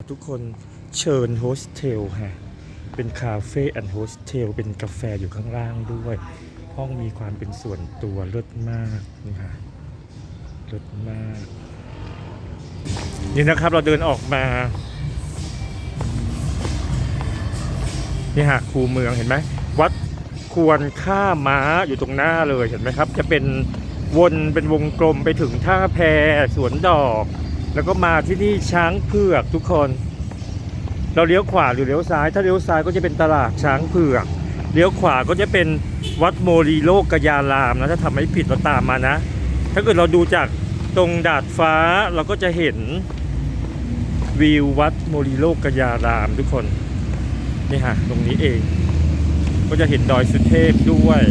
ทุกคนเชิญโฮสเทลฮะเป็นคาเฟ่แอนด์โฮสเทลเป็นกาแฟอยู่ข้างล่างด้วย ห้องมีความเป็นส่วนตัวเลิศมากนี่ค่ะเลิศมาก นี่นะครับเราเดินออกมา นี่ฮะคูเมืองเห็นไหม วัดควรค่าม้าอยู่ตรงหน้าเลยเห็นไหมครับ จะเป็นวนเป็นวงกลมไปถึงท่าแพสวนดอก แล้วก็มาที่นี่ช้างเผือกทุกคน เราเลี้ยวขวาหรือเลี้ยวซ้าย ถ้าเลี้ยวซ้ายก็จะเป็นตลาดช้างเผือก เลี้ยวขวาก็จะเป็นวัดโมรีโลกกยารามนะถ้าทำไม่ผิดเราตามมานะ ถ้าเกิดเราดูจากตรงดาดฟ้าเราก็จะเห็นวิววัดโมรีโลกกยารามทุกคนนี่ฮะตรงนี้เอง ก็จะเห็นดอยสุเทพด้วย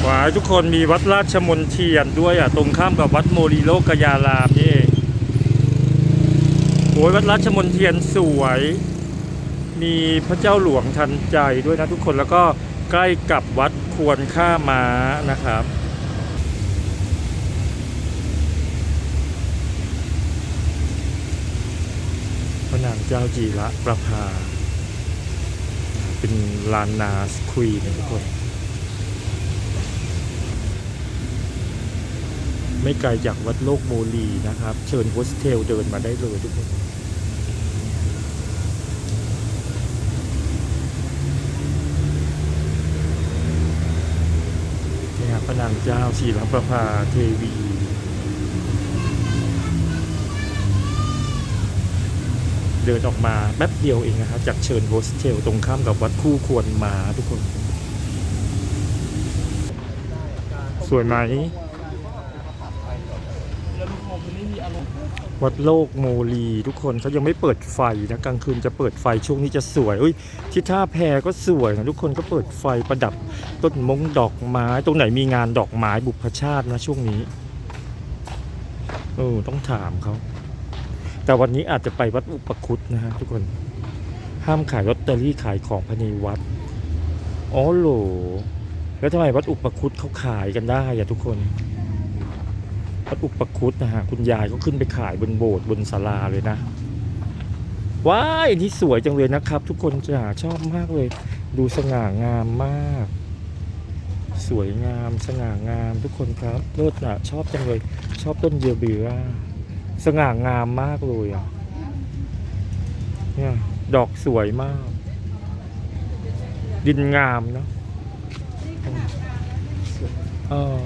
ขวาทุกคนมีวัดราชมนเทียนด้วยอะตรงข้ามกับวัดโมรีโลกกยารามนี่เอง โอ้ยวัดราชมนเทียนสวย มีพระเจ้าหลวงทันใจด้วยนะทุกคนแล้วก็ใกล้กับวัดควรค่าม้านะครับพระนางเจ้าจีระประภา เป็นลานนาสควีนทุกคน ไม่ไกลจากวัดโลกโมลีนะครับ เชิญโฮสเทลเดินมาได้เลยทุกคนนี่ครับพระนางเจ้าชีรประภาเทวีเดินออกมาแป๊บเดียวเองนะครับ จากเชิญโฮสเทลตรงข้ามกับวัดคู่ควรมาทุกคน สวยไหม วัดโลกโมลีทุกคนเขายังไม่เปิดไฟนะกลางคืนจะเปิดไฟช่วงนี้จะสวยอุ้ยที่ท่าแพก็สวยนะทุกคนก็เปิดไฟประดับต้นมงดอกไม้ ตรงไหนมีงานดอกไม้บุพชาตินะช่วงนี้เออต้องถามเขาแต่วันนี้อาจจะไปวัดอุปคุตนะฮะทุกคนห้ามขายลอตเตอรี่ขายของภายในวัดอ๋อโหลแล้วทำไมวัดอุปคุตเขาขายกันได้อะทุกคน วัดอุปคุตนะฮะคุณยายก็ขึ้นไปขายบนโบสถ์บนศาลาเลยนะว้ายอันนี้สวยจังเลยนะครับ ทุกคนจะชอบมากเลย ดูสง่างามมาก สวยงามสง่างามทุกคนครับเลิศอะชอบจังเลย ชอบต้นเยเบียสง่างามมากเลยอะเนี่ยดอกสวยมาก ดินงามเนาะเออ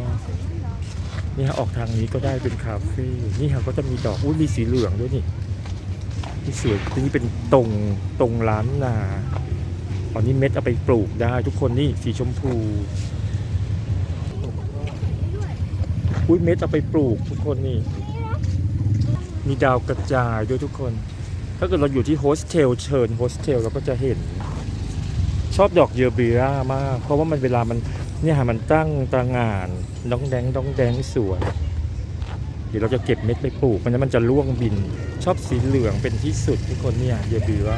นี่ฮะออกทางนี้ก็ได้เป็นคาเฟ่นี่ฮะก็จะมีดอกอุ้ยมีสีเหลืองด้วยนี่ที่สวยนี่เป็นตรงตรงร้านนาตอนนี้เม็ดเอาไปปลูกได้ ทุกคนนี่สีชมพูอุ้ยเม็ดเอาไปปลูกทุกคนนี่ มีดาวกระจายด้วยทุกคน ถ้าเกิดเราอยู่ที่โฮสเทลเชิญโฮสเทลเราก็จะเห็น ชอบดอกเยอเบียมาก เพราะว่ามันเวลามัน เนี่ยฮะมันตั้งตางานดองแดงดองแดงสวยเดี๋ยวเราจะเก็บเม็ดไปปลูกมันนั้นมันจะร่วงบิน ชอบสีเหลืองเป็นที่สุดทุกคนเนี่ยเยอเบีย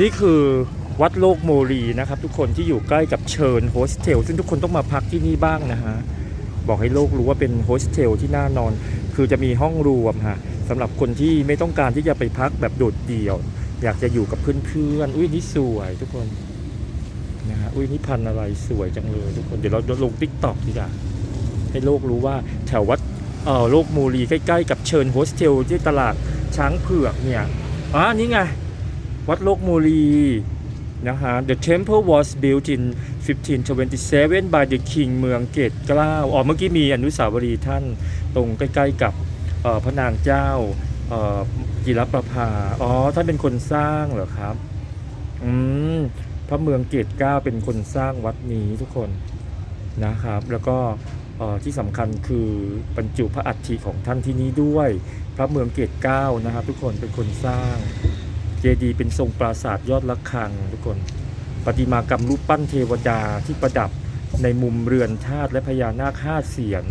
นี่คือวัดโลกโมรีนะครับ ทุกคนที่อยู่ใกล้กับเชิญโฮสเทลซึ่งทุกคนต้องมาพักที่นี่บ้างนะฮะบอกให้โลกรู้ว่าเป็นโฮสเทลที่น่านอน คือจะมีห้องรวมฮะสำหรับคนที่ไม่ต้องการที่จะไปพักแบบโดดเดี่ยว อยากจะอยู่กับเพื่อนๆอุ้ยนี่สวยทุกคน นะฮะอุ้ยนี่พันอะไรสวยจังเลยทุกคนเดี๋ยวเราลงติ๊กต็อกดีกว่าให้โลกรู้ว่าแถววัดเออโลกมูลีใกล้ๆกับเชิญโฮสเทลที่ตลาดช้างเผือกเนี่ยอ๋อนี่ไง วัดโลกมูลีนะฮะ The temple was built in 1527 by the king เมืองเกตกล้าอ๋อเมื่อกี้มีอนุสาวรีย์ท่านตรงใกล้ๆกับพระนางเจ้าจิรประภา อ๋อ ท่านเป็นคนสร้างเหรอครับ อืม พระเมืองเกตเก้าเป็นคนสร้างวัดนี้ทุกคนนะครับ แล้วก็ที่สำคัญคือบรรจุพระอัฐิของท่านที่นี้ด้วย พระเมืองเกตเก้านะครับ ทุกคนเป็นคนสร้างเจดีย์เป็นทรงปราสาทยอดระฆังทุกคนประติมากรรมรูปปั้นเทวดาที่ประดับในมุมเรือนธาตุและพญานาคห้าเสียน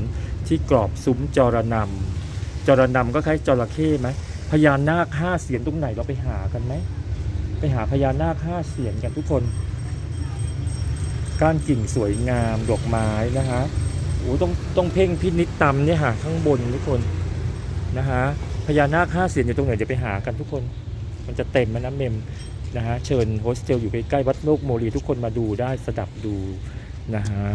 ที่กรอบซุ้มจรนำจรนำก็คล้ายจระเข้ไหมพญานาคห้าเสียนตรงไหนเราไปหากันไหม ไปหาพญานาคห้าเสียนกันทุกคน ก้านกิ่งสวยงามดอกไม้นะฮะโอ้ต้องต้องเพ่งพินิจตำเนี่ยฮะข้างบนทุกคนนะฮะพญานาคห้าเสียนอยู่ตรงไหนจะไปหากันทุกคน มันจะเต็มแล้วนะเมมนะฮะเชิญโฮสเทลอยู่ใกล้ๆวัดโลกโมลีทุกคนมาดูได้สดับดูนะฮะ